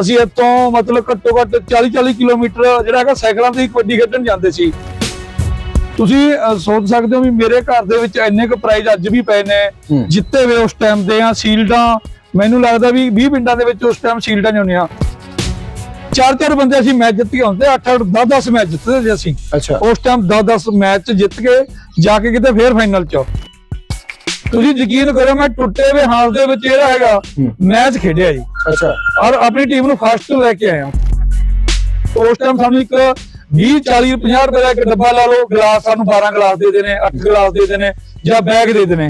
ਅਸੀਂ ਇੱਥੋਂ ਮਤਲਬ ਘੱਟੋ ਘੱਟ 40 40 ਕਿਲੋਮੀਟਰ ਜਿਹੜਾ ਹੈਗਾ ਸਾਈਕਲਾਂ ਤੇ ਕਬੱਡੀ ਖੇਡਣ ਜਾਂਦੇ ਸੀ। ਤੁਸੀਂ ਸੋਚ ਸਕਦੇ ਹੋ ਵੀ ਮੇਰੇ ਘਰ ਦੇ ਵਿੱਚ ਇੰਨੇ ਕੁ ਪ੍ਰਾਈਜ਼ ਅੱਜ ਵੀ ਪਏ ਨੇ। ਜਿੱਤੇ ਹੋਏ ਉਸ ਟਾਈਮ ਦੇ ਆ ਸੀਲਡਾਂ। ਮੈਨੂੰ ਲੱਗਦਾ ਵੀ 20 ਪਿੰਡਾਂ ਦੇ ਵਿੱਚ ਉਸ ਟਾਈਮ ਸੀਲਡਾਂ ਨਹੀਂ ਹੁੰਦੀਆਂ। ਚਾਰ ਚਾਰ ਬੰਦੇ ਅਸੀਂ ਮੈਚ ਜਿੱਤ ਕੇ ਆਉਂਦੇ 8 8 10 10 ਮੈਚ ਜਿੱਤਦੇ ਸੀ ਅਸੀਂ। ਉਸ ਟਾਈਮ 10 10 ਮੈਚ ਜਿੱਤ ਕੇ ਜਾ ਕੇ ਕਿਤੇ ਫੇਰ ਫਾਈਨਲ ਚ। ਤੁਸੀਂ ਯਕੀਨ ਕਰੋ ਮੈਂ ਟੁੱਟੇ ਹੋਏ ਹਾਲ ਦੇ ਵਿੱਚ ਜਿਹੜਾ ਹੈਗਾ। ਮੈਚ ਖੇਡਿਆ ਜੀ। ਅੱਛਾ। ਔਰ ਆਪਣੀ ਟੀਮ ਨੂੰ ਫਸਟ ਲੈ ਕੇ ਆਇਆ ਉਸ ਟਾਈਮ ਸਾਨੂੰ ਇੱਕ 20 40 50 ਰੁਪਏ ਦਾ ਇੱਕ ਡੱਬਾ ਲਾ ਲਓ ਗਲਾਸ ਸਾਨੂੰ 12 ਗਲਾਸ ਦੇ ਦੇਣੇ 8 ਗਲਾਸ ਦੇ ਦੇਣੇ ਜਾਂ ਬੈਗ ਦੇ ਦੇਣੇ।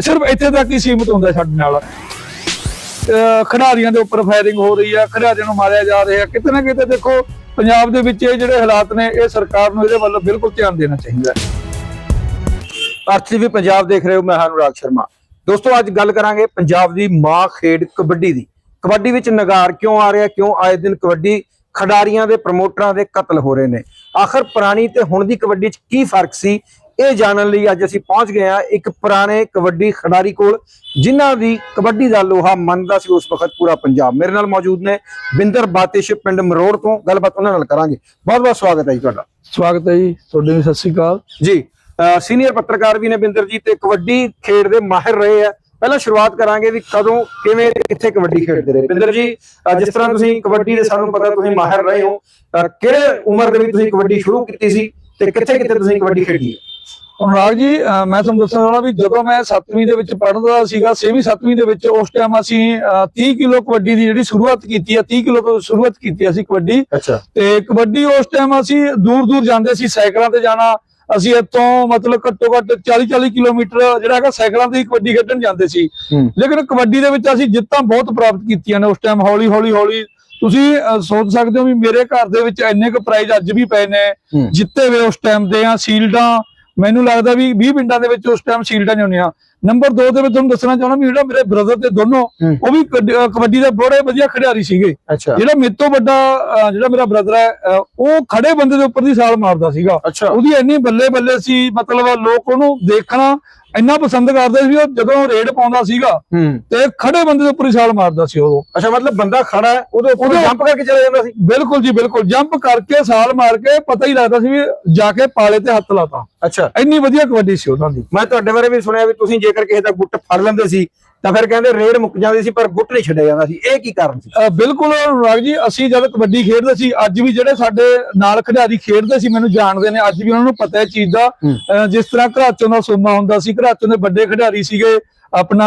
ਸਿਰਫ ਇੱਥੇ ਤੱਕ ਹੀ ਸੀਮਿਤ ਹੁੰਦਾ ਸਾਡੇ ਨਾਲ। ਖਿਡਾਰੀਆਂ ਦੇ ਉੱਪਰ ਫਾਇਰਿੰਗ ਹੋ ਰਹੀ ਆ ਖਿਡਾਰੀਆਂ ਨੂੰ ਮਾਰਿਆ ਜਾ ਰਿਹਾ। ਕਿਤੇ ਨਾ ਕਿਤੇ ਦੇਖੋ ਪੰਜਾਬ ਦੇ ਵਿੱਚ ਇਹ ਜਿਹੜੇ ਹਾਲਾਤ ਨੇ ਇਹ ਸਰਕਾਰ ਨੂੰ ਇਹਦੇ ਵੱਲ ਬਿਲਕੁਲ ਧਿਆਨ ਦੇਣਾ ਚਾਹੀਦਾ ਹੈ। ਵੀ ਪੰਜਾਬ ਦੇਖ ਰਹੇ ਹੋ ਮੈਂ ਹਾਂ ਅਨੁਰਾਗ ਸ਼ਰਮਾ। ਦੋਸਤੋ ਅੱਜ ਗੱਲ ਕਰਾਂਗੇ ਪੰਜਾਬ ਦੀ ਮਾਂ ਖੇਡ ਕਬੱਡੀ ਦੀ। ਕਬੱਡੀ ਵਿੱਚ ਨਗਾਰ ਕਿਉਂ ਆ ਰਿਹਾ ਕਿਉਂ ਆਏ ਦਿਨ ਕਬੱਡੀ ਖਿਡਾਰੀਆਂ ਦੇ ਪ੍ਰਮੋਟਰਾਂ ਦੇ ਕਤਲ ਹੋ ਰਹੇ ਨੇ? ਆਖਰ ਪੁਰਾਣੀ ਤੇ ਹੁਣ ਦੀ ਕਬੱਡੀ 'ਚ ਕੀ ਫ਼ਰਕ ਸੀ? ਇਹ ਜਾਣਨ ਲਈ ਅੱਜ ਅਸੀਂ ਪਹੁੰਚ ਗਏ ਹਾਂ ਇੱਕ ਪੁਰਾਣੇ ਕਬੱਡੀ ਖਿਡਾਰੀ ਕੋਲ ਜਿਨ੍ਹਾਂ ਦੀ ਕਬੱਡੀ ਦਾ ਲੋਹਾ ਮੰਨਦਾ ਸੀ ਉਸ ਵਕਤ ਪੂਰਾ ਪੰਜਾਬ। ਮੇਰੇ ਨਾਲ ਮੌਜੂਦ ਨੇ ਬਿੰਦਰ ਬਾਤਿਸ਼ ਪਿੰਡ ਮਰੋੜ ਤੋਂ। ਗੱਲਬਾਤ ਉਹਨਾਂ ਨਾਲ ਕਰਾਂਗੇ। ਬਹੁਤ ਬਹੁਤ ਸਵਾਗਤ ਹੈ ਜੀ ਤੁਹਾਡਾ। ਸਵਾਗਤ ਹੈ ਜੀ। ਤੁਹਾਡੇ ਵੀ ਸਤਿ ਸ਼੍ਰੀ ਅਕਾਲ। ਜੀ। ਸੀਨੀਅਰ ਪੱਤਰਕਾਰ ਵੀ ਨੇ ਬਿੰਦਰ ਜੀ ਤੇ ਕਬੱਡੀ ਖੇਡ ਦੇ ਮਾਹਿਰ ਰਹੇ ਆ। ਪਹਿਲਾਂ ਸ਼ੁਰੂਆਤ ਕਰਾਂਗੇ ਵੀ ਕਦੋਂ ਕਿਵੇਂ ਕਿੱਥੇ ਕਬੱਡੀ ਖੇਡਦੇ ਰਹੇ। ਬਿੰਦਰ ਜੀ ਜਿਸ ਤਰ੍ਹਾਂ ਤੁਸੀਂ ਕਬੱਡੀ ਦੇ ਸਾਨੂੰ ਪਤਾ ਤੁਸੀਂ ਮਾਹਿਰ ਰਹੇ ਹੋ ਕਿਹੜੇ ਉਮਰ ਦੇ ਵਿੱਚ ਤੁਸੀਂ ਕਬੱਡੀ ਸ਼ੁਰੂ ਕੀਤੀ ਸੀ ਤੇ ਕਿੱਥੇ ਕਿੱਥੇ ਤੁਸੀਂ ਕਬੱਡੀ ਖੇਡੀ ਅਨੁਰਾਗ ਜੀ ਮੈਂ ਤੁਹਾਨੂੰ ਦੱਸਣ ਵਾਲਾ ਵੀ ਜਦੋਂ ਮੈਂ 7ਵੀਂ ਦੇ ਵਿੱਚ ਪੜ੍ਹਦਾ ਸੀਗਾ 6ਵੀਂ 7ਵੀਂ ਦੇ ਵਿੱਚ ਉਸ ਟਾਈਮ ਅਸੀਂ ਅਹ 30 ਕਿਲੋ ਕਬੱਡੀ ਦੀ ਜਿਹੜੀ ਸ਼ੁਰੂਆਤ ਕੀਤੀ ਆ 30 ਕਿਲੋ ਤੋਂ ਸ਼ੁਰੂਆਤ ਕੀਤੀ ਅਸੀਂ ਕਬੱਡੀ। ਅੱਛਾ। ਤੇ ਕਬੱਡੀ ਉਸ ਟਾਈਮ ਅਸੀਂ ਦੂਰ ਦੂਰ ਜਾਂਦੇ ਸੀ ਸਾਈਕਲਾਂ ਤੇ ਜਾਣਾ ਅਸੀਂ ਇੱਥੋਂ ਮਤਲਬ ਘੱਟੋ ਘੱਟ 40 40 ਕਿਲੋਮੀਟਰ ਜਿਹੜਾ ਹੈਗਾ ਸਾਈਕਲਾਂ ਤੇ ਕਬੱਡੀ ਖੇਡਣ ਜਾਂਦੇ ਸੀ। ਲੇਕਿਨ ਕਬੱਡੀ ਦੇ ਵਿੱਚ ਅਸੀਂ ਜਿੱਤਾਂ ਬਹੁਤ ਪ੍ਰਾਪਤ ਕੀਤੀਆਂ ਨੇ ਉਸ ਟਾਈਮ ਹੌਲੀ ਹੌਲੀ ਹੌਲੀ। ਤੁਸੀਂ ਸੋਚ ਸਕਦੇ ਹੋ ਵੀ ਮੇਰੇ ਘਰ ਦੇ ਵਿੱਚ ਇੰਨੇ ਕੁ ਪ੍ਰਾਈਜ਼ ਅੱਜ ਵੀ ਪਏ ਨੇ। ਜਿੱਤੇ ਹੋਏ ਉਸ ਟਾਈਮ ਦੇ ਆ ਸੀਲਡਾਂ। ਮੈਨੂੰ ਲੱਗਦਾ ਵੀ 20 ਪਿੰਡਾਂ ਦੇ ਵਿੱਚ ਉਸ ਟਾਈਮ ਸੀਲਡਾਂ ਹੁੰਦੀਆਂ। ਨੰਬਰ 2 ਦੇ ਵਿੱਚ ਤੁਹਾਨੂੰ ਦੱਸਣਾ ਚਾਹੁੰਦਾ ਵੀ ਜਿਹੜਾ ਮੇਰੇ ਬ੍ਰਦਰ ਤੇ ਦੋਨੋਂ। ਉਹ ਵੀ ਕਬੱਡੀ- ਦੇ ਬੜੇ ਵਧੀਆ ਖਿਡਾਰੀ ਸੀਗੇ। ਜਿਹੜਾ ਮੇਰੇ ਤੋਂ ਵੱਡਾ ਜਿਹੜਾ ਮੇਰਾ ਬ੍ਰਦਰ ਹੈ ਉਹ ਖੜੇ ਬੰਦੇ ਦੇ ਉੱਪਰ ਦੀ ਸਾਲ ਮਾਰਦਾ ਸੀਗਾ। ਉਹਦੀ ਇੰਨੀ ਬੱਲੇ ਬੱਲੇ ਸੀ ਮਤਲਬ ਲੋਕ ਉਹਨੂੰ ਦੇਖਣਾ ਇੰਨਾ ਪਸੰਦ ਕਰਦੇ ਸੀ ਉਹ ਜਦੋਂ ਰੇਡ ਪਾਉਂਦਾ ਸੀਗਾ ਹੂੰ। ਤੇ ਖੜੇ ਬੰਦੇ ਦੇ ਉੱਪਰ ਹੀ ਛਾਲ ਮਾਰਦਾ ਸੀ ਉਹ ਅੱਛਾ ਮਤਲਬ ਬੰਦਾ ਖੜਾ ਹੈ ਉਹਦੇ ਉੱਪਰ ਉਹਦੇ- ਜੰਪ ਕਰਕੇ ਚਲਾ ਜਾਂਦਾ ਸੀ? ਬਿਲਕੁਲ ਜੀ ਬਿਲਕੁਲ। ਜੰਪ ਕਰਕੇ ਛਾਲ ਮਾਰ ਕੇ ਪਤਾ ਹੀ ਲੱਗਦਾ ਸੀ ਵੀ ਜਾ ਕੇ ਪਾਲੇ ਤੇ ਹੱਥ ਲਾਤਾ। ਅੱਛਾ। ਇੰਨੀ ਵਧੀਆ ਕਬੱਡੀ ਸੀ ਉਹਨਾਂ ਦੀ। ਮੈਂ ਤੁਹਾਡੇ ਬਾਰੇ ਵੀ ਸੁਣਿਆ ਵੀ ਤੁਸੀਂ ਜੇਕਰ ਕਿਸੇ ਦਾ ਗੁੱਟ ਫੜ ਲੈਂਦੇ ਸੀ ਤਾਂ ਫਿਰ ਕਹਿੰਦੇ ਰੇਡ ਮੁੱਕ ਜਾਂਦੀ ਸੀ ਪਰ ਗੁੱਟ ਨਹੀਂ ਛੱਡਿਆ ਜਾਂਦਾ ਸੀ। ਇਹ ਕੀ ਕਾਰਨ ਸੀ? ਬਿਲਕੁਲ ਰਾਗ ਜੀ ਅਸੀਂ ਜਦ ਕਬੱਡੀ ਖੇਡਦੇ ਸੀ ਅੱਜ ਵੀ ਜਿਹੜੇ ਸਾਡੇ ਨਾਲ ਖਿਡਾਰੀ ਖੇਡਦੇ ਸੀ ਮੈਨੂੰ ਜਾਣਦੇ ਨੇ ਅੱਜ ਵੀ ਉਹਨਾਂ ਨੂੰ ਪਤਾ ਹੈ ਚੀਜ਼ ਦਾ। ਜਿਸ ਤਰ੍ਹਾਂ ਘਰਾਚੋਂ ਦਾ ਸੋਮਾ ਹੁੰਦਾ ਸੀ ਘਰਾਚੋਂ ਦੇ ਵੱਡੇ ਖਿਡਾਰੀ ਸੀਗੇ ਆਪਣਾ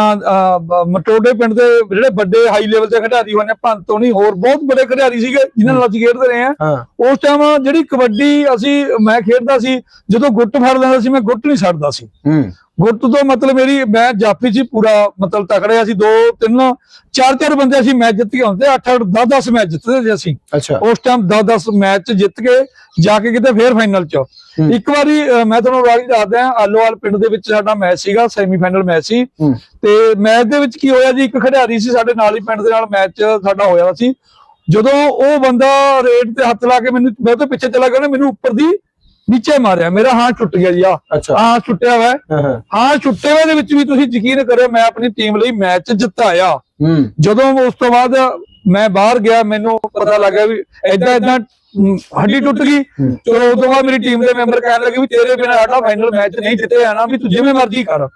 ਮਟੋਡੇ ਪਿੰਡ ਦੇ ਜਿਹੜੇ ਵੱਡੇ ਹਾਈ ਲੈਵਲ ਦੇ ਖਿਡਾਰੀ ਨੇ ਭੰਤੋਂ ਨਹੀਂ ਹੋਰ ਬਹੁਤ ਵੱਡੇ ਖਿਡਾਰੀ ਸੀਗੇ ਜਿਨ੍ਹਾਂ ਨਾਲ ਅਸੀਂ ਖੇਡਦੇ ਰਹੇ ਹਾਂ। ਉਸ ਟਾਈਮ ਜਿਹੜੀ ਕਬੱਡੀ ਅਸੀਂ ਮੈਂ ਖੇਡਦਾ ਸੀ ਜਦੋਂ ਗੁੱਟ ਫੜ ਲੈਂਦਾ ਸੀ ਮੈਂ ਗੁੱਟ ਨਹੀਂ ਛੱਡਦਾ ਸੀ। ਗੁੱਟ ਤੋਂ ਮਤਲਬ ਮੇਰੀ ਮੈਂ ਜਾਫੀ ਸੀ ਪੂਰਾ ਮਤਲਬ ਤਕੜੇ ਅਸੀਂ ਦੋ ਤਿੰਨ ਚਾਰ ਚਾਰ ਬੰਦੇ ਅਸੀਂ ਮੈਚ ਜਿੱਤ ਕੇ ਆਉਂਦੇ 8 8 10 10 ਮੈਚ ਜਿੱਤਦੇ ਸੀ ਅਸੀਂ। ਅੱਛਾ। ਉਸ ਟਾਈਮ 10 10 ਮੈਚ ਜਿੱਤ ਕੇ ਜਾ ਕੇ ਕਿਤੇ ਫੇਰ ਫਾਈਨਲ ਚ। ਇੱਕ ਵਾਰੀ ਮੈਂ ਤੁਹਾਨੂੰ ਰਾਜ ਦੱਸਦਾ ਆਲੋਵਾਲ ਪਿੰਡ ਦੇ ਵਿੱਚ ਸਾਡਾ ਮੈਚ ਸੀਗਾ ਸੈਮੀਫਾਈਨਲ ਮੈਚ ਸੀ। ਤੇ ਮੈਚ ਦੇ ਵਿੱਚ ਕੀ ਹੋਇਆ ਜੀ ਇੱਕ ਖਿਡਾਰੀ ਸੀ ਸਾਡੇ ਨਾਲ ਹੀ ਪਿੰਡ ਦੇ ਨਾਲ ਮੈਚ ਸਾਡਾ ਹੋਇਆ ਸੀ। ਜਦੋਂ ਉਹ ਬੰਦਾ ਰੇਡ ਤੇ ਹੱਥ ਲਾ ਕੇ ਮੈਨੂੰ ਮੈਂ ਉਹਦੇ ਪਿੱਛੇ ਚਲਾ ਗਿਆ ਉਹਨੇ ਮੈਨੂੰ ਉੱਪਰ ਦੀ ਨੀਚੇ ਮਾਰਿਆ ਮੇਰਾ ਹੱਥ ਟੁੱਟ ਗਿਆ ਜੀ ਆ। ਹਾਂ ਟੁੱਟਿਆ ਹੋਇਆ ਹੈ। ਹਾਂ ਹਾਂ। ਹਾਂ ਛੁੱਟੇ ਹੋਏ ਦੇ ਵਿੱਚ ਵੀ ਤੁਸੀਂ ਯਕੀਨ ਕਰਿਓ ਮੈਂ ਆਪਣੀ ਟੀਮ ਲਈ ਮੈਚ ਜਿਤਾਇਆ। ਹੂੰ। ਜਦੋਂ ਉਸ ਤੋਂ ਬਾਅਦ ਮੈਂ ਬਾਹਰ ਗਿਆ ਮੈਨੂੰ ਪਤਾ ਲੱਗਾ ਵੀ ਐਦਾਂ ਐਦਾਂ ਹੱਡੀ ਟੁੱਟ ਗਈ। ਚਲੋ ਉਸ ਤੋਂ ਬਾਅਦ ਮੇਰੀ ਟੀਮ ਦੇ ਮੈਂਬਰ ਕਹਿਣ ਲੱਗੇ ਵੀ ਤੇਰੇ ਬਿਨਾਂ ਸਾਡਾ ਫਾਈਨਲ ਮੈਚ ਨਹੀਂ ਜਿੱਤੇ ਜਾਣਾ ਵੀ ਤੂੰ ਜਿਵੇਂ ਮਰਜ਼ੀ ਕਰ।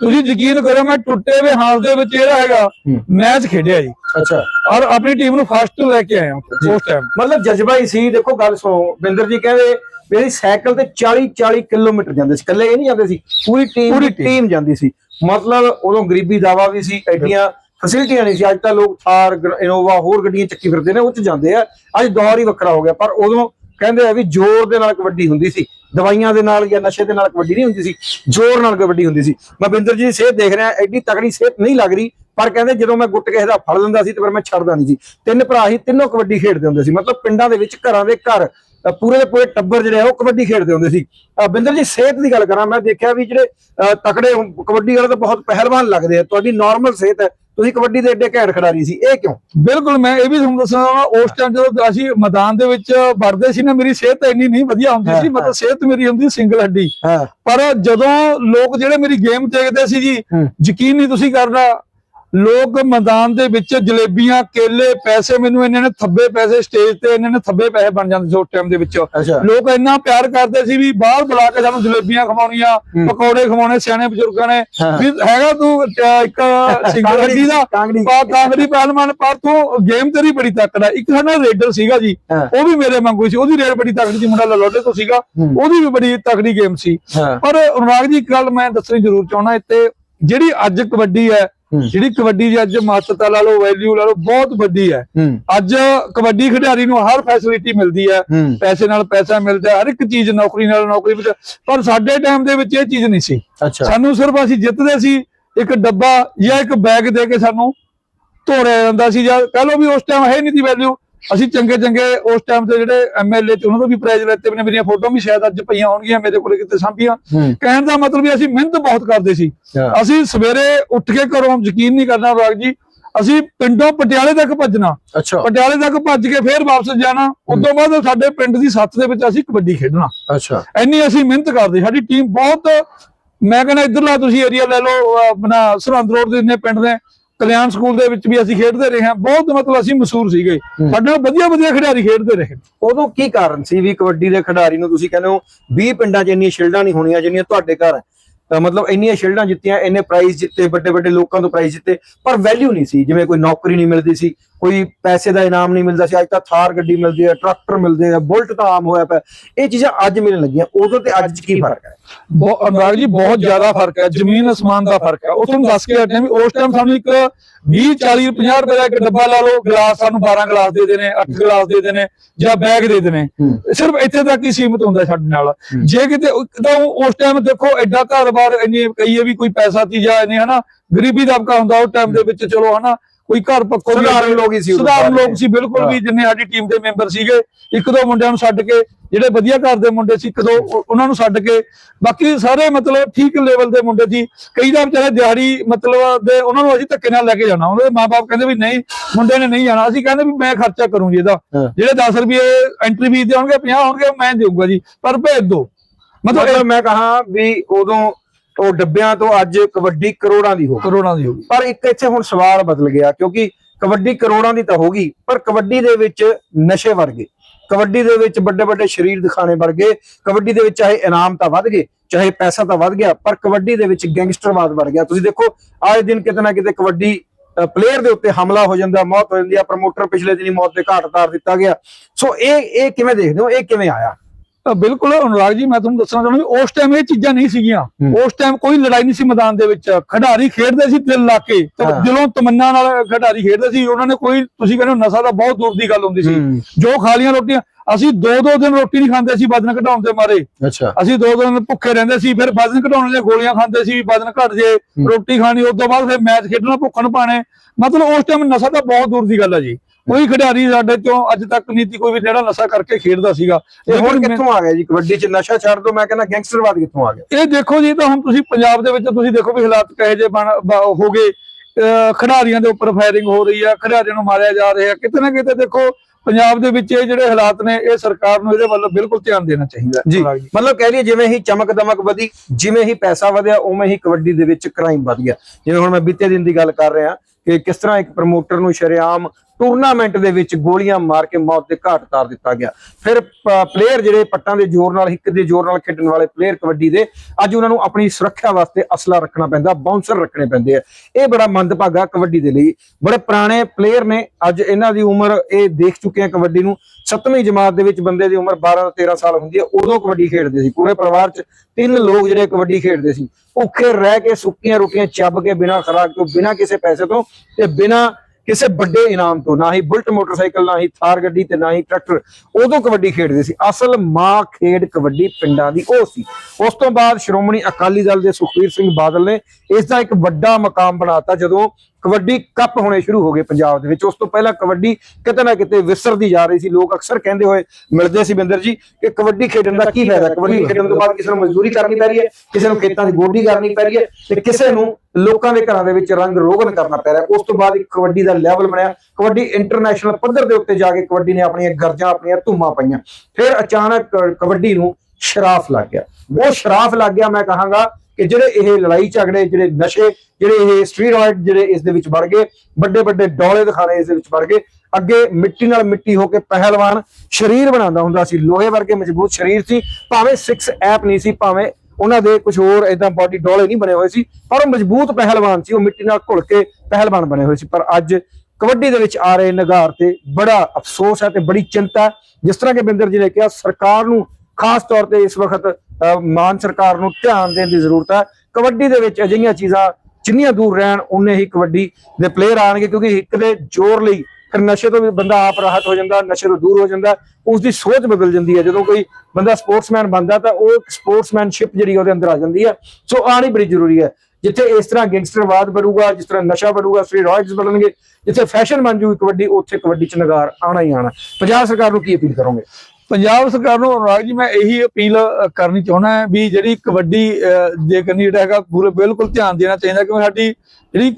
ਤੁਸੀਂ ਯਕੀਨ ਕਰੋ ਮੈਂ ਟੁੱਟੇ ਹੋਏ ਹਾਲ ਦੇ ਵਿੱਚ ਜਿਹੜਾ ਹੈਗਾ। ਮੈਚ ਖੇਡਿਆ ਜੀ। ਅੱਛਾ। ਔਰ ਆਪਣੀ ਟੀਮ ਨੂੰ ਫਸਟ ਲੈ ਕੇ ਆਇਆ ਉਸ ਟਾਈਮ ਮਤਲਬ ਜਜ਼ਬਾ ਹੀ ਸੀ ਦੇਖੋ ਗੱਲ ਸੁਣੋ ਬਿੰਦਰ ਜੀ ਕਹਿੰਦੇ ਅਸੀਂ ਸਾਈਕਲ ਤੇ 40 40 ਕਿਲੋਮੀਟਰ ਜਾਂਦੇ ਸੀ। ਇਕੱਲੇ ਇਹ ਨਹੀਂ ਜਾਂਦੇ ਸੀ ਪੂਰੀ ਟੀਮ ਪੂਰੀ ਟੀਮ ਜਾਂਦੀ ਸੀ। ਮਤਲਬ ਉਦੋਂ ਗਰੀਬੀ ਦਾਵਾ ਵੀ ਸੀ ਐਡੀਆਂ ਫੈਸਿਲਿਟੀਆਂ ਨਹੀਂ ਸੀ। ਅੱਜ ਤਾਂ ਲੋਕ ਥਾਰ ਇਨੋਵਾ ਹੋਰ ਗੱਡੀਆਂ ਚੱਕੀ ਫਿਰਦੇ ਨੇ, ਉਹ ਚ ਜਾਂਦੇ ਆ। ਅੱਜ ਦੌਰ ਹੀ ਵੱਖਰਾ ਹੋ ਗਿਆ, ਪਰ ਉਦੋਂ ਕਹਿੰਦੇ ਆ ਵੀ ਜ਼ੋਰ ਦੇ ਨਾਲ ਕਬੱਡੀ ਹੁੰਦੀ ਸੀ। ਦਵਾਈਆਂ ਦੇ ਨਾਲ ਜਾਂ ਨਸ਼ੇ ਦੇ ਨਾਲ ਕਬੱਡੀ ਨਹੀਂ ਹੁੰਦੀ ਸੀ। ਜ਼ੋਰ ਨਾਲ ਕਬੱਡੀ ਹੁੰਦੀ ਸੀ। ਮੈਂ ਬਿੰਦਰ ਜੀ ਦੀ ਸਿਹਤ ਦੇਖ ਰਿਹਾ, ਐਡੀ ਤਕੜੀ ਸਿਹਤ ਨਹੀਂ ਲੱਗ ਰਹੀ, ਪਰ ਕਹਿੰਦੇ ਜਦੋਂ ਮੈਂ ਗੁੱਟ ਕਿਸੇ ਦਾ ਫੜ ਲੈਂਦਾ ਸੀ ਤੇ ਫਿਰ ਮੈਂ ਛੱਡਦਾ ਨਹੀਂ ਸੀ। ਤਿੰਨ ਭਰਾ ਹੀ ਤਿੰਨੋਂ ਕਬੱਡੀ ਖੇਡਦੇ ਹੁੰਦੇ ਸੀ। ਮਤਲਬ ਪਿੰਡਾਂ ਦੇ ਵਿੱਚ, ਘਰਾਂ ਦੇ ਘਰ ਪੂਰੇ ਦੇ ਪੂਰੇ ਟੱਬਰ ਜਿਹੜੇ ਆ, ਉਹ ਕਬੱਡੀ ਖੇਡਦੇ ਹੁੰਦੇ ਸੀ। ਬਿੰਦਰ ਜੀ, ਸਿਹਤ ਦੀ ਗੱਲ ਕਰਾਂ, ਮੈਂ ਦੇਖਿਆ ਵੀ ਜਿਹੜੇ ਤਕੜੇ ਕਬੱਡੀ ਵਾਲੇ ਤਾਂ ਬਹੁਤ ਪਹਿਲਵਾਨ ਲੱਗਦੇ ਆ। ਤੁਹਾਡੀ ਨਾਰਮਲ ਸਿਹਤ ਹੈ। ਤੁਸੀਂ ਕਬੱਡੀ ਦੇ ਏਡੇ ਘੈਂਟ ਖਿਡਾਰੀ ਸੀ ਇਹ ਕਿਉਂ? ਬਿਲਕੁਲ ਮੈਂ ਇਹ ਵੀ ਤੁਹਾਨੂੰ ਦੱਸਣਾ ਚਾਹੁੰਦਾ ਉਸ ਟਾਈਮ ਜਦੋਂ ਅਸੀਂ ਮੈਦਾਨ ਦੇ ਵਿੱਚ ਵੜਦੇ ਸੀ ਨਾ ਮੇਰੀ ਸਿਹਤ ਇੰਨੀ ਨਹੀਂ ਵਧੀਆ ਹੁੰਦੀ ਸੀ ਮਤਲਬ ਸਿਹਤ ਮੇਰੀ ਹੁੰਦੀ ਸਿੰਗਲ ਹੱਡੀ। ਪਰ ਜਦੋਂ ਲੋਕ ਜਿਹੜੇ ਮੇਰੀ ਗੇਮ ਦੇਖਦੇ ਸੀ ਜੀ। ਯਕੀਨ ਨਹੀਂ ਤੁਸੀਂ ਕਰਨਾ ਲੋਕ ਮੈਦਾਨ ਦੇ ਵਿੱਚ ਜਲੇਬੀਆਂ ਕੇਲੇ ਪੈਸੇ ਮੈਨੂੰ ਇਹਨਾਂ ਨੇ ਥੱਬੇ ਪੈਸੇ ਸਟੇਜ ਤੇ ਇਹਨਾਂ ਨੇ ਥੱਬੇ ਪੈਸੇ ਬਣ ਜਾਂਦੇ ਸੀ ਉਸ ਟਾਈਮ ਦੇ ਵਿੱਚ। ਲੋਕ ਇੰਨਾ ਪਿਆਰ ਕਰਦੇ ਸੀ ਵੀ ਬਾਹਰ ਬੁਲਾ ਕੇ ਸਾਨੂੰ ਜਲੇਬੀਆਂ ਖਵਾਉਣੀਆਂ ਪਕੌੜੇ ਖਵਾਉਣੇ ਸਿਆਣੇ ਬਜ਼ੁਰਗਾਂ ਨੇ। ਵੀ ਹੈਗਾ ਤੂੰ ਇੱਕ ਸਿੰਗਲ ਹੱਡੀ ਦਾ। ਪਾ ਕਾਂਗੜੀ ਪਹਿਲਵਾਨ ਪਰ ਤੂੰ ਗੇਮ ਤੇਰੀ ਬੜੀ ਤਕੜਾ ਇੱਕ ਸਾਡਾ ਰੇਡਰ ਸੀਗਾ ਜੀ। ਉਹ ਵੀ ਮੇਰੇ ਵਾਂਗੂ ਸੀ। ਉਹਦੀ ਰੇਡ ਬੜੀ ਤਕੜੀ ਸੀ ਮੁੰਡਾ ਲਲੋਡੇ ਤੋਂ ਸੀਗਾ। ਉਹਦੀ ਵੀ ਬੜੀ ਤਕੜੀ ਗੇਮ ਸੀ। ਪਰ ਅਨੁਰਾਗ ਜੀ ਇੱਕ ਗੱਲ ਮੈਂ ਦੱਸਣੀ ਜ਼ਰੂਰ ਚਾਹੁੰਦਾ ਇੱਥੇ ਜਿਹੜੀ ਅੱਜ ਕਬੱਡੀ ਹੂੰ। ਜਿਹੜੀ ਕਬੱਡੀ ਦੀ ਅੱਜ ਮਹੱਤਤਾ ਲਾ ਲਓ ਵੈਲਿਊ ਲਾ ਲਓ ਬਹੁਤ ਵੱਡੀ ਹੈ। ਅੱਜ ਕਬੱਡੀ ਖਿਡਾਰੀ ਨੂੰ ਹਰ ਫੈਸਿਲਿਟੀ ਮਿਲਦੀ ਹੈ। ਪੈਸੇ ਨਾਲ ਪੈਸਾ ਮਿਲਦਾ ਹਰ ਇੱਕ ਚੀਜ਼ ਨੌਕਰੀ ਨਾਲ ਨੌਕਰੀ ਵਿੱਚ ਪਰ ਸਾਡੇ ਟਾਈਮ ਦੇ ਵਿੱਚ ਇਹ ਚੀਜ਼ ਨਹੀਂ ਸੀ। ਸਾਨੂੰ ਸਿਰਫ ਅਸੀਂ ਜਿੱਤਦੇ ਸੀ ਇੱਕ ਡੱਬਾ ਜਾਂ ਇੱਕ ਬੈਗ ਦੇ ਕੇ ਸਾਨੂੰ ਤੋੜਿਆ ਜਾਂਦਾ ਸੀ ਜਾਂ ਕਹ ਲਓ ਵੀ ਉਸ ਟਾਈਮ ਹੈ ਨਹੀਂ ਦੀ ਵੈਲਿਊ ਅਸੀਂ ਚੰਗੇ ਚੰਗੇ ਉਸ ਟਾਈਮ ਤੇ ਜਿਹੜੇ ਐਮਐਲਏ ਤੇ ਉਹਨਾਂ ਤੋਂ ਵੀ ਪ੍ਰਾਈਜ਼ ਲੈਤੇ ਨੇ ਮੇਰੀਆਂ ਫੋਟੋ ਵੀ ਸ਼ਾਇਦ ਅੱਜ ਪਈਆਂ ਹੋਣਗੀਆਂ ਮੇਰੇ ਕੋਲੇ ਕਿਤੇ ਸਾਂਭੀਆਂ। ਕਹਿਣ ਦਾ ਮਤਲਬ ਵੀ ਅਸੀਂ ਮਿਹਨਤ ਬਹੁਤ ਕਰਦੇ ਸੀ। ਅਸੀਂ ਸਵੇਰੇ ਉੱਠ ਕੇ ਘਰੋਂ ਯਕੀਨ ਨਹੀਂ ਕਰਨਾ ਰਾਗ ਜੀ ਅਸੀਂ ਪਿੰਡੋਂ ਪਟਿਆਲੇ ਤੱਕ ਭੱਜਣਾ। ਪਟਿਆਲੇ ਤੱਕ ਭੱਜ ਕੇ ਫੇਰ ਵਾਪਸ ਜਾਣਾ। ਉਸ ਤੋਂ ਬਾਅਦ ਸਾਡੇ ਪਿੰਡ ਦੀ ਸੱਤ ਦੇ ਵਿੱਚ ਅਸੀਂ ਕਬੱਡੀ ਖੇਡਣਾ। ਅੱਛਾ। ਇੰਨੀ ਅਸੀਂ ਮਿਹਨਤ ਕਰਦੇ। ਸਾਡੀ ਟੀਮ ਬਹੁਤ ਮੈਂ ਕਹਿੰਦਾ ਇਧਰਲਾ ਤੁਸੀਂ ਏਰੀਆ ਲੈ ਲਓ ਆਪਣਾ ਸਰਹੰਦ ਰੋਡ ਦੇ ਇੰਨੇ ਪਿੰਡ ਨੇ। ਕਲਿਆਣ ਸਕੂਲ ਦੇ ਵਿੱਚ ਵੀ ਅਸੀਂ ਖੇਡਦੇ ਰਹੇ ਹਾਂ। ਬਹੁਤ ਮਤਲਬ ਅਸੀਂ ਮਸ਼ਹੂਰ ਸੀਗੇ। ਸਾਡੇ ਨਾਲ ਵਧੀਆ ਵਧੀਆ ਖਿਡਾਰੀ ਖੇਡਦੇ ਰਹੇ। ਉਦੋਂ ਕੀ ਕਾਰਨ ਸੀ ਵੀ ਕਬੱਡੀ ਦੇ ਖਿਡਾਰੀ ਨੂੰ ਤੁਸੀਂ ਕਹਿੰਦੇ ਹੋ 20 ਪਿੰਡਾਂ 'ਚ ਇੰਨੀਆਂ ਸ਼ਿਲਡਾਂ ਨਹੀਂ ਹੋਣੀਆਂ ਜਿੰਨੀਆਂ ਤੁਹਾਡੇ ਘਰ ਤਾਂ ਮਤਲਬ ਇੰਨੀਆਂ ਸ਼ਿਲਡਾਂ ਜਿੱਤੀਆਂ ਇੰਨੇ ਪ੍ਰਾਈਜ਼ ਜਿੱਤੇ ਵੱਡੇ ਵੱਡੇ ਲੋਕਾਂ ਤੋਂ ਪ੍ਰਾਈਜ਼ ਜਿੱਤੇ ਪਰ ਵੈਲਿਊ ਨਹੀਂ ਸੀ। ਜਿਵੇਂ ਕੋਈ ਨੌਕਰੀ ਨਹੀਂ ਮਿਲਦੀ ਸੀ ਕੋਈ ਪੈਸੇ ਦਾ ਇਨਾਮ ਨਹੀਂ ਮਿਲਦਾ ਸੀ। ਅੱਜ ਤਾਂ ਥਾਰ ਗੱਡੀ ਮਿਲਦੀ ਹੈ ਟਰੈਕਟਰ ਮਿਲਦੇ ਆ ਬੁਲਟ ਤਾਂ ਆਮ ਹੋਇਆ ਪਿਆ। ਇਹ ਚੀਜ਼ਾਂ ਅੱਜ ਮਿਲਣ ਲੱਗੀਆਂ। ਉਦੋਂ ਤੇ ਅੱਜ ਕੀ ਫ਼ਰਕ ਹੈ? ਬਹੁਤ ਅਨੁਰਾਗ ਜੀ ਬਹੁਤ ਜ਼ਿਆਦਾ ਫ਼ਰਕ ਹੈ। ਜ਼ਮੀਨ ਅਸਮਾਨ ਦਾ ਫ਼ਰਕ ਹੈ। ਉਹ ਤੁਹਾਨੂੰ ਦੱਸ ਕੇ ਹਟਿਆ ਵੀ ਉਸ ਟਾਈਮ ਸਾਨੂੰ ਇੱਕ 20 40 50 ਰੁਪਏ ਦਾ ਇੱਕ ਡੱਬਾ ਲਾ ਲਓ। ਗਲਾਸ ਸਾਨੂੰ 12 ਗਲਾਸ ਦੇ ਦੇਣੇ 8 ਗਲਾਸ ਦੇ ਦੇਣੇ ਜਾਂ ਬੈਗ ਦੇ ਦੇਣੇ। ਸਿਰਫ ਇੱਥੇ ਤੱਕ ਹੀ ਸੀਮਿਤ ਹੁੰਦਾ ਸਾਡੇ ਨਾਲ। ਜੇ ਕਿਤੇ ਤਾਂ ਉਸ ਟਾਈਮ ਦੇਖੋ ਐਡਾ ਘਰ-ਬਾਰ ਇੰਨੀ ਕਹੀਏ ਵੀ ਕੋਈ ਪੈਸਾ ਤੀ ਜਾਂ ਇੰਨੇ ਹਨਾ? ਗਰੀਬੀ ਦਬਕਾ ਹੁੰਦਾ। ਉਸ ਟਾਈਮ ਦੇ ਵਿੱਚ ਚਲੋ ਹਨਾ? ਕੋਈ ਘਰ ਪੱਕੋ ਵੀ ਸਧਾਰਨ ਲੋਕ ਹੀ ਸੀ ਸਧਾਰਨ। ਲੋਕ ਸੀ ਬਿਲਕੁਲ ਵੀ। ਜਿੰਨੇ ਸਾਡੀ ਟੀਮ ਦੇ ਮੈਂਬਰ ਸੀਗੇ ਇੱਕ ਦੋ ਮੁੰਡਿਆਂ ਨੂੰ ਛੱਡ ਕੇ ਜਿਹੜੇ ਵਧੀਆ ਘਰ ਦੇ ਮੁੰਡੇ ਸੀ ਇੱਕ ਦੋ ਉਹ- ਉਹਨਾਂ ਨੂੰ ਛੱਡ ਕੇ ਬਾਕੀ ਸਾਰੇ ਮਤਲਬ ਠੀਕ ਲੈਵਲ ਦੇ ਮੁੰਡੇ ਸੀ ਕਈ ਦਾ ਵਿਚਾਰੇ ਦਿਹਾੜੀ ਮਤਲਬ ਦੇ ਉਹਨਾਂ ਨੂੰ ਅਸੀਂ ਧੱਕੇ ਨਾਲ ਲੈ ਕੇ ਜਾਣਾ ਉਹਨਾਂ ਦੇ ਮਾਪੇ ਕਹਿੰਦੇ ਵੀ ਨਹੀਂ ਮੁੰਡੇ ਨੇ ਨਹੀਂ ਜਾਣਾ ਅਸੀਂ ਕਹਿੰਦੇ ਵੀ ਮੈਂ ਖਰਚਾ ਕਰੂੰ ਜੀ ਇਹਦਾ। ਜਿਹੜੇ 10 ਰੁਪਏ ਐਂਟਰੀ ਫੀਸ ਦੇ ਹੋਣਗੇ 50 ਹੋਣਗੇ ਮੈਂ ਦੇਊਂਗਾ ਜੀ ਪਰ ਭੇਜ ਦਿਓ ਮਤਲਬ ਮੈਂ ਕਹਾ ਵੀ ਉਦੋਂ ਉਹ ਡੱਬਿਆਂ ਤੋਂ ਅੱਜ ਕਬੱਡੀ ਕਰੋੜਾਂ ਦੀ ਹੋ ਗਈ। ਕਰੋਨਾ ਦੀ ਹੋਗੀ ਪਰ ਇੱਕ ਇੱਥੇ ਹੁਣ ਸਵਾਲ ਬਦਲ ਗਿਆ ਕਿਉਂਕਿ ਕਬੱਡੀ ਕਰੋੜਾਂ ਦੀ ਤਾਂ ਹੋ ਗਈ ਪਰ ਕਬੱਡੀ ਦੇ ਵਿੱਚ ਨਸ਼ੇ ਵੜ ਗਏ। ਕਬੱਡੀ ਦੇ ਵਿੱਚ ਵੱਡੇ ਵੱਡੇ ਸਰੀਰ ਦਿਖਾਣੇ ਵੜ ਗਏ। ਕਬੱਡੀ ਦੇ ਵਿੱਚ ਚਾਹੇ ਇਨਾਮ ਤਾਂ ਵੱਧ ਗਏ ਚਾਹੇ ਪੈਸਾ ਤਾਂ ਵੱਧ ਗਿਆ ਪਰ ਕਬੱਡੀ ਦੇ ਵਿੱਚ ਗੈਂਗਸਟਰਵਾਦ ਵੜ ਗਿਆ। ਤੁਸੀਂ ਦੇਖੋ ਆਏ ਦਿਨ ਕਿਤੇ ਨਾ ਕਿਤੇ ਕਬੱਡੀ ਪਲੇਅਰ ਦੇ ਉੱਤੇ ਹਮਲਾ ਹੋ ਜਾਂਦਾ ਮੌਤ ਹੋ ਜਾਂਦੀ ਆ ਪ੍ਰਮੋਟਰ ਪਿਛਲੇ ਦਿਨੀ ਮੌਤ ਦੇ ਘਾਟ ਉਤਾਰ ਦਿੱਤਾ ਗਿਆ। ਸੋ ਇਹ ਇਹ ਕਿਵੇਂ ਦੇਖਦੇ ਹੋ? ਇਹ ਕਿਵੇਂ ਆਇਆ? ਬਿਲਕੁਲ ਅਨੁਰਾਗ ਜੀ ਮੈਂ ਤੁਹਾਨੂੰ ਦੱਸਣਾ ਚਾਹੁੰਦਾ ਵੀ ਉਸ ਟਾਈਮ ਇਹ ਚੀਜ਼ਾਂ ਨਹੀਂ ਸੀਗੀਆਂ। ਉਸ ਟਾਈਮ ਕੋਈ ਲੜਾਈ ਨਹੀਂ ਸੀ ਮੈਦਾਨ ਦੇ ਵਿੱਚ ਖਿਡਾਰੀ ਖੇਡਦੇ ਸੀ ਦਿਲ ਲਾ ਕੇ ਤੇ। ਦਿਲੋਂ ਤਮੰਨਾ ਨਾਲ ਖਿਡਾਰੀ ਖੇਡਦੇ ਸੀ ਉਹਨਾਂ ਨੇ ਕੋਈ ਤੁਸੀਂ ਕਹਿੰਦੇ ਨਸ਼ਾ ਤਾਂ ਬਹੁਤ ਦੂਰ ਦੀ ਗੱਲ ਹੁੰਦੀ ਸੀ। ਜੋ ਖਾ ਲੀਆਂ ਰੋਟੀਆਂ ਅਸੀਂ ਦੋ ਦੋ ਦਿਨ ਰੋਟੀ ਨਹੀਂ ਖਾਂਦੇ ਸੀ ਵਜ਼ਨ ਘਟਾਉਣ ਦੇ ਮਾਰੇ। ਅੱਛਾ। ਅਸੀਂ ਦੋ ਦਿਨ ਭੁੱਖੇ ਰਹਿੰਦੇ ਸੀ ਫਿਰ ਵਜ਼ਨ ਘਟਾਉਣ ਦੀਆਂ ਗੋਲੀਆਂ ਖਾਂਦੇ ਸੀ ਵਜ਼ਨ ਘਟ ਜੇ ਰੋਟੀ ਖਾਣੀ ਉਸ ਤੋਂ ਬਾਅਦ ਫਿਰ ਮੈਚ ਖੇਡਣਾ ਭੁੱਖਣ ਪਾਣੇ ਮਤਲਬ ਉਸ ਟਾਈਮ ਨਸ਼ਾ ਤਾਂ ਬਹੁਤ ਦੂਰ ਦੀ ਗੱਲ ਹੈ ਜੀ। ਕੋਈ ਖਿਡਾਰੀ ਸਾਡੇ ਚੋਂ ਅੱਜ ਤੱਕ ਨਹੀਂ ਸੀ ਕੋਈ ਵੀ ਜਿਹੜਾ ਨਸ਼ਾ ਕਰਕੇ ਖੇਡਦਾ ਸੀਗਾ। ਇਹ ਹੁਣ ਕਿੱਥੋਂ ਆ ਗਿਆ ਜੀ? ਕਬੱਡੀ 'ਚ ਨਸ਼ਾ ਛੱਡ ਦੋ ਮੈਂ ਕਹਿੰਦਾ ਗੈਂਗਸਟਰਵਾਦ ਕਿੱਥੋਂ ਆ ਗਿਆ ਇਹ ਦੇਖੋ ਜੀ ਤਾਂ ਹੁਣ ਤੁਸੀਂ ਪੰਜਾਬ ਦੇ ਵਿੱਚ ਤੁਸੀਂ ਦੇਖੋ ਵੀ ਹਾਲਾਤ ਕਹੇ ਜੇ ਹੋ ਗਏ। ਖਿਡਾਰੀਆਂ ਦੇ ਉੱਪਰ ਫਾਇਰਿੰਗ ਹੋ ਰਹੀ ਆ ਖਿਡਾਰੀਆਂ ਨੂੰ ਮਾਰਿਆ ਜਾ ਰਿਹਾ। ਕਿਤੇ ਨਾ ਕਿਤੇ ਦੇਖੋ ਪੰਜਾਬ ਦੇ ਵਿੱਚ ਇਹ ਜਿਹੜੇ ਹਾਲਾਤ ਨੇ ਇਹ ਸਰਕਾਰ ਨੂੰ ਇਹਦੇ ਵੱਲ ਬਿਲਕੁਲ ਧਿਆਨ ਦੇਣਾ ਚਾਹੀਦਾ। ਜੀ ਮਤਲਬ ਕਹਿ ਰਹੀ ਜਿਵੇਂ ਹੀ ਚਮਕ ਦਮਕ ਵਧੀ ਜਿਵੇਂ ਹੀ ਪੈਸਾ ਵਧਿਆ ਉਵੇਂ ਹੀ ਕਬੱਡੀ ਦੇ ਵਿੱਚ ਕ੍ਰਾਈਮ ਵਧ ਗਿਆ ਜਿਵੇਂ ਹੁਣ ਮੈਂ ਬੀਤੇ ਦਿਨ ਦੀ ਗੱਲ ਕਰ ਰਿਹਾ ਕਿ ਕਿਸ ਤਰ੍ਹਾਂ ਇੱਕ ਪ੍ਰਮੋਟਰ ਨੂੰ ਸ਼ਰੇਆਮ ਟੂਰਨਾਮੈਂਟ ਦੇ ਵਿੱਚ ਗੋਲੀਆਂ ਮਾਰ ਕੇ ਮੌਤ ਦੇ ਘਾਟ ਉਤਾਰ ਦਿੱਤਾ ਗਿਆ। ਫਿਰ ਪਲੇਅਰ ਜਿਹੜੇ ਪੱਟਾਂ ਦੇ ਜ਼ੋਰ ਨਾਲ, ਹਿੱਕ ਦੇ ਜ਼ੋਰ ਨਾਲ ਖੇਡਣ ਵਾਲੇ ਪਲੇਅਰ ਕਬੱਡੀ ਦੇ, ਅੱਜ ਉਹਨਾਂ ਨੂੰ ਆਪਣੀ ਸੁਰੱਖਿਆ ਵਾਸਤੇ ਅਸਲਾ ਰੱਖਣਾ ਪੈਂਦਾ ਬਾਉਂਸਰ ਰੱਖਣੇ ਪੈਂਦੇ ਆ। ਇਹ ਬੜਾ ਮੰਦਭਾਗਾ ਕਬੱਡੀ ਦੇ ਲਈ। ਬੜੇ ਪੁਰਾਣੇ ਪਲੇਅਰ ਨੇ, ਅੱਜ ਇਹਨਾਂ ਦੀ ਉਮਰ, ਇਹ ਦੇਖ ਚੁੱਕੇ ਆ ਕਬੱਡੀ ਨੂੰ। ਸੱਤਵੀਂ ਜਮਾਤ ਦੇ ਵਿੱਚ ਬੰਦੇ ਦੀ ਉਮਰ 12 ਤੋਂ 13 ਸਾਲ ਹੁੰਦੀ ਹੈ ਉਦੋਂ ਕਬੱਡੀ ਖੇਡਦੇ ਸੀ। ਪੂਰੇ ਪਰਿਵਾਰ 'ਚ ਤਿੰਨ ਲੋਕ ਜਿਹੜੇ ਕਬੱਡੀ ਖੇਡਦੇ ਸੀ। ਭੁੱਖੇ ਰਹਿ ਕੇ ਸੁੱਕੀਆਂ ਰੋਟੀਆਂ ਚੱਬ ਕੇ ਬਿਨਾਂ ਖਰਾਕ ਤੋਂ, ਬਿਨਾਂ ਕਿਸੇ ਪੈਸੇ ਤੋਂ ਤੇ ਬਿਨਾਂ ਕਿਸੇ ਵੱਡੇ ਇਨਾਮ ਤੋਂ, ਨਾ ਹੀ ਬੁਲਟ ਮੋਟਰਸਾਈਕਲ, ਨਾ ਹੀ ਥਾਰ ਗੱਡੀ ਤੇ ਨਾ ਹੀ ਟਰੈਕਟਰ, ਉਦੋਂ ਕਬੱਡੀ ਖੇਡਦੇ ਸੀ। ਅਸਲ ਮਾਂ ਖੇਡ ਕਬੱਡੀ ਪਿੰਡਾਂ ਦੀ ਉਹ ਸੀ। ਉਸ ਤੋਂ ਬਾਅਦ ਸ਼੍ਰੋਮਣੀ ਅਕਾਲੀ ਦਲ ਦੇ ਸੁਖਬੀਰ ਸਿੰਘ ਬਾਦਲ ਨੇ ਇਸ ਦਾ ਇੱਕ ਵੱਡਾ ਮਕਾਮ ਬਣਾਤਾ ਜਦੋਂ ਕਬੱਡੀ ਕੱਪ ਹੋਣੇ ਸ਼ੁਰੂ ਹੋ ਗਏ ਪੰਜਾਬ ਦੇ ਵਿੱਚ। ਉਸ ਤੋਂ ਪਹਿਲਾਂ ਕਬੱਡੀ ਕਿਤੇ ਨਾ ਕਿਤੇ ਵਿਸਰਦੀ ਜਾ ਰਹੀ ਸੀ। ਲੋਕ ਅਕਸਰ ਕਹਿੰਦੇ ਹੋਏ ਮਿਲਦੇ ਸੀ ਬਿੰਦਰ ਜੀ ਕਿ ਕਬੱਡੀ ਖੇਡਣ ਦਾ ਕੀ ਫਾਇਦਾ? ਕਬੱਡੀ ਖੇਡਣ ਤੋਂ ਬਾਅਦ ਕਿਸੇ ਨੂੰ ਮਜ਼ਦੂਰੀ ਕਰਨੀ ਪੈ ਰਹੀ ਹੈ ਕਿਸੇ ਨੂੰ ਖੇਤਾਂ ਦੀ ਗੋਡੀ ਕਰਨੀ ਪੈ ਰਹੀ ਹੈ ਤੇ ਕਿਸੇ ਨੂੰ ਲੋਕਾਂ ਦੇ ਘਰਾਂ ਦੇ ਵਿੱਚ ਰੰਗ ਰੋਗਨ ਕਰਨਾ ਪੈ ਰਿਹਾ। ਉਸ ਤੋਂ ਬਾਅਦ ਇੱਕ ਕਬੱਡੀ ਦਾ ਲੈਵਲ ਬਣਿਆ। ਕਬੱਡੀ ਇੰਟਰਨੈਸ਼ਨਲ ਪੱਧਰ ਦੇ ਉੱਤੇ ਜਾ ਕੇ ਕਬੱਡੀ ਨੇ ਆਪਣੀਆਂ ਗਰਜਾਂ ਆਪਣੀਆਂ ਧੂਮਾਂ ਪਾਈਆਂ। ਫਿਰ ਅਚਾਨਕ ਕਬੱਡੀ ਨੂੰ ਸ਼ਰਾਫ ਲੱਗ ਗਿਆ। ਉਹ ਸ਼ਰਾਫ ਲੱਗ ਗਿਆ, ਮੈਂ ਕਹਾਂਗਾ ਕਿ ਜਿਹੜੇ ਇਹ ਲੜਾਈ ਝਗੜੇ, ਜਿਹੜੇ ਨਸ਼ੇ, ਜਿਹੜੇ ਇਹ ਸਟੀਰੋਇਡ ਜਿਹੜੇ ਇਸ ਦੇ ਵਿੱਚ ਵੜ ਗਏ ਵੱਡੇ ਵੱਡੇ ਡੋਲੇ ਦਿਖਾਣੇ ਇਸ ਦੇ ਵਿੱਚ ਵੜ ਗਏ। ਅੱਗੇ ਮਿੱਟੀ ਨਾਲ ਮਿੱਟੀ ਹੋ ਕੇ ਪਹਿਲਵਾਨ ਸਰੀਰ ਬਣਾਉਂਦਾ ਹੁੰਦਾ ਸੀ, ਲੋਹੇ ਵਰਗੇ ਮਜ਼ਬੂਤ ਸਰੀਰ ਸੀ, ਭਾਵੇਂ 6 ਐਪ ਨਹੀਂ ਸੀ, ਭਾਵੇਂ ਉਹਨਾਂ ਦੇ ਕੁਝ ਹੋਰ ਇਦਾਂ ਬਾਡੀ ਡੋਲੇ ਨਹੀਂ ਬਣੇ ਹੋਏ ਸੀ, ਪਰ ਉਹ ਮਜ਼ਬੂਤ ਪਹਿਲਵਾਨ ਸੀ, ਉਹ ਮਿੱਟੀ ਨਾਲ ਘੁਲ ਕੇ ਪਹਿਲਵਾਨ ਬਣੇ ਹੋਏ ਸੀ। ਪਰ ਅੱਜ ਕਬੱਡੀ ਦੇ ਵਿੱਚ ਆ ਰਹੇ ਨਗਾਰ ਤੇ ਬੜਾ ਅਫਸੋਸ ਹੈ ਤੇ ਬੜੀ ਚਿੰਤਾ ਹੈ। ਜਿਸ ਤਰ੍ਹਾਂ ਕਿ ਬਿੰਦਰ ਜੀ ਨੇ ਕਿਹਾ, ਸਰਕਾਰ ਨੂੰ ਖਾਸ ਤੌਰ ਤੇ ਇਸ ਵਕਤ ਅਹ, ਮਾਨ ਸਰਕਾਰ ਨੂੰ ਧਿਆਨ ਦੇਣ ਦੀ ਜ਼ਰੂਰਤ ਹੈ। ਕਬੱਡੀ ਦੇ ਵਿੱਚ ਅਜਿਹੀਆਂ ਚੀਜ਼ਾਂ ਜਿੰਨੀਆਂ ਦੂਰ ਰਹਿਣ ਉਨੇ ਹੀ ਕਬੱਡੀ ਦੇ ਪਲੇਅਰ ਆਣਗੇ ਕਿਉਂਕਿ ਇੱਕ ਦੇ ਜ਼ੋਰ ਲਈ ਫਿਰ ਨਸ਼ੇ ਤੋਂ ਵੀ ਬੰਦਾ ਆਪ ਰਾਹਤ ਹੋ ਜਾਂਦਾ ਨਸ਼ੇ ਤੋਂ ਦੂਰ ਹੋ ਜਾਂਦਾ ਉਸ ਦੀ ਸੋਚ ਬਦਲ ਜਾਂਦੀ ਹੈ। ਜਦੋਂ ਕੋਈ ਬੰਦਾ ਸਪੋਰਟਸਮੈਨ ਬਣਦਾ ਤਾਂ ਉਹ ਸਪੋਰਟਸਮੈਨਸ਼ਿਪ ਜਿਹੜੀ ਉਹਦੇ ਅੰਦਰ ਆ ਜਾਂਦੀ ਹੈ। ਸੋ ਆਣੀ ਬੜੀ ਜ਼ਰੂਰੀ ਹੈ। ਜਿੱਥੇ ਇਸ ਤਰ੍ਹਾਂ ਗੈਂਗਸਟਰਵਾਦ ਬੜੂਗਾ ਜਿਸ ਤਰ੍ਹਾਂ ਨਸ਼ਾ ਬਣੂਗਾ ਸਟੀਰੋਇਡਸ ਬਣਨਗੇ ਜਿੱਥੇ ਫੈਸ਼ਨ ਬਣ ਜੂਗੀ ਕਬੱਡੀ ਉੱਥੇ ਕਬੱਡੀ ਚ ਨਗਾਰ ਆਣਾ ਹੀ ਆਣਾ ਪੰਜਾਬ ਸਰਕਾਰ ਨੂੰ ਕੀ ਅਪੀਲ ਕਰੋਗੇ? ਪੰਜਾਬ ਸਰਕਾਰ ਨੂੰ ਅਨੁਰਾਗ ਜੀ ਮੈਂ ਇਹੀ ਅਪੀਲ ਕਰਨੀ ਚਾਹੁੰਦਾ ਹਾਂ ਵੀ ਜਿਹੜੀ ਕਬੱਡੀ ਦੇ ਕੰਨੀ ਜਿਹੜਾ ਹੈਗਾ ਪੂਰੇ ਬਿਲਕੁਲ ਧਿਆਨ ਦੇਣਾ ਚਾਹੀਦਾ ਕਿਉਂਕਿ ਸਾਡੀ ਜਿਹੜੀ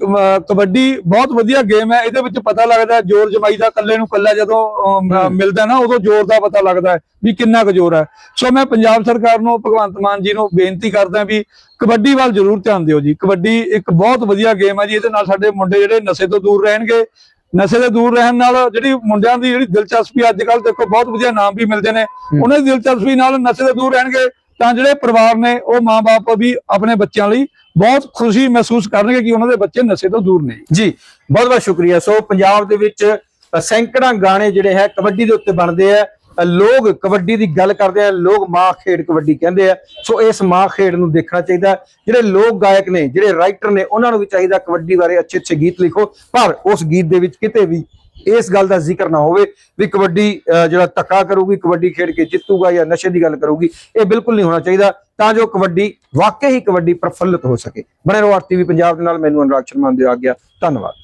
ਕਬੱਡੀ ਬਹੁਤ ਵਧੀਆ ਗੇਮ ਹੈ ਇਹਦੇ ਵਿੱਚ ਪਤਾ ਲੱਗਦਾ ਜ਼ੋਰ ਜਮਾਈ ਦਾ ਕੱਲੇ ਨੂੰ ਕੱਲਾ ਜਦੋਂ। ਮਿਲਦਾ ਨਾ ਉਦੋਂ ਜ਼ੋਰ ਦਾ ਪਤਾ ਲੱਗਦਾ ਹੈ ਵੀ ਕਿੰਨਾ ਕੁ ਜ਼ੋਰ ਹੈ ਸੋ ਮੈਂ ਪੰਜਾਬ ਸਰਕਾਰ ਨੂੰ ਭਗਵੰਤ ਮਾਨ ਜੀ ਨੂੰ ਬੇਨਤੀ ਕਰਦਾ ਵੀ ਕਬੱਡੀ ਵੱਲ ਜ਼ਰੂਰ ਧਿਆਨ ਦਿਓ ਜੀ ਕਬੱਡੀ ਇੱਕ ਬਹੁਤ ਵਧੀਆ ਗੇਮ ਹੈ ਜੀ ਇਹਦੇ ਨਾਲ ਸਾਡੇ ਮੁੰਡੇ ਜਿਹੜੇ ਨਸ਼ੇ ਤੋਂ ਦੂਰ ਰਹਿਣਗੇ ਨਸ਼ੇ ਦੇ ਦੂਰ ਰਹਿਣ ਨਾਲ ਜਿਹੜੀ ਮੁੰਡਿਆਂ ਦੀ ਜਿਹੜੀ ਦਿਲਚਸਪੀ ਅੱਜ ਕੱਲ ਦੇਖੋ ਬਹੁਤ ਵਧੀਆ ਨਾਮ ਵੀ ਮਿਲਦੇ ਨੇ। ਉਹਨਾਂ ਦੀ ਦਿਲਚਸਪੀ ਨਾਲ ਨਸ਼ੇ ਤੋਂ ਦੂਰ ਰਹਿਣਗੇ ਤਾਂ ਜਿਹੜੇ ਪਰਿਵਾਰ ਨੇ ਉਹ ਮਾਪੇ ਵੀ ਆਪਣੇ ਬੱਚਿਆਂ ਲਈ ਬਹੁਤ ਖੁਸ਼ੀ ਮਹਿਸੂਸ ਕਰਨਗੇ ਕਿ ਉਹਨਾਂ ਦੇ ਬੱਚੇ ਨਸ਼ੇ ਤੋਂ ਦੂਰ ਨੇ। ਜੀ ਬਹੁਤ ਬਹੁਤ ਸ਼ੁਕਰੀਆ। ਸੋ ਪੰਜਾਬ ਦੇ ਵਿੱਚ ਸੈਂਕੜਾਂ ਗਾਣੇ ਜਿਹੜੇ ਹੈ ਕਬੱਡੀ ਦੇ ਉੱਤੇ ਬਣਦੇ ਆ। ਲੋਕ ਕਬੱਡੀ ਦੀ ਗੱਲ ਕਰਦੇ ਆ, ਲੋਕ ਮਾਂ ਖੇਡ ਕਬੱਡੀ ਕਹਿੰਦੇ ਆ। ਸੋ ਇਸ ਮਾਂ ਖੇਡ ਨੂੰ ਦੇਖਣਾ ਚਾਹੀਦਾ। ਜਿਹੜੇ ਲੋਕ ਗਾਇਕ ਨੇ, ਜਿਹੜੇ ਰਾਈਟਰ ਨੇ, ਉਹਨਾਂ ਨੂੰ ਵੀ ਚਾਹੀਦਾ ਕਬੱਡੀ ਬਾਰੇ ਅੱਛੇ ਅੱਛੇ ਗੀਤ ਲਿਖੋ। ਪਰ ਉਸ ਗੀਤ ਦੇ ਵਿੱਚ ਕਿਤੇ ਵੀ ਇਸ ਗੱਲ ਦਾ ਜ਼ਿਕਰ ਨਾ ਹੋਵੇ ਵੀ ਕਬੱਡੀ ਜਿਹੜਾ ਧੱਕਾ ਕਰੂਗੀ, ਕਬੱਡੀ ਖੇਡ ਕੇ ਜਿੱਤੂਗਾ ਜਾਂ ਨਸ਼ੇ ਦੀ ਗੱਲ ਕਰੂਗੀ, ਇਹ ਬਿਲਕੁਲ ਨਹੀਂ ਹੋਣਾ ਚਾਹੀਦਾ। ਤਾਂ ਜੋ ਕਬੱਡੀ, ਵਾਕਈ ਹੀ ਕਬੱਡੀ ਪ੍ਰਫੁੱਲਤ ਹੋ ਸਕੇ। ਬਣੇ ਰਹੋ ਆਰਟੀਵੀ ਪੰਜਾਬ ਦੇ ਨਾਲ। ਮੈਨੂੰ ਅਨੁਰਾਗ ਸ਼ਰਮਾ ਦੇ ਆ ਗਿਆ ਧੰਨਵਾਦ।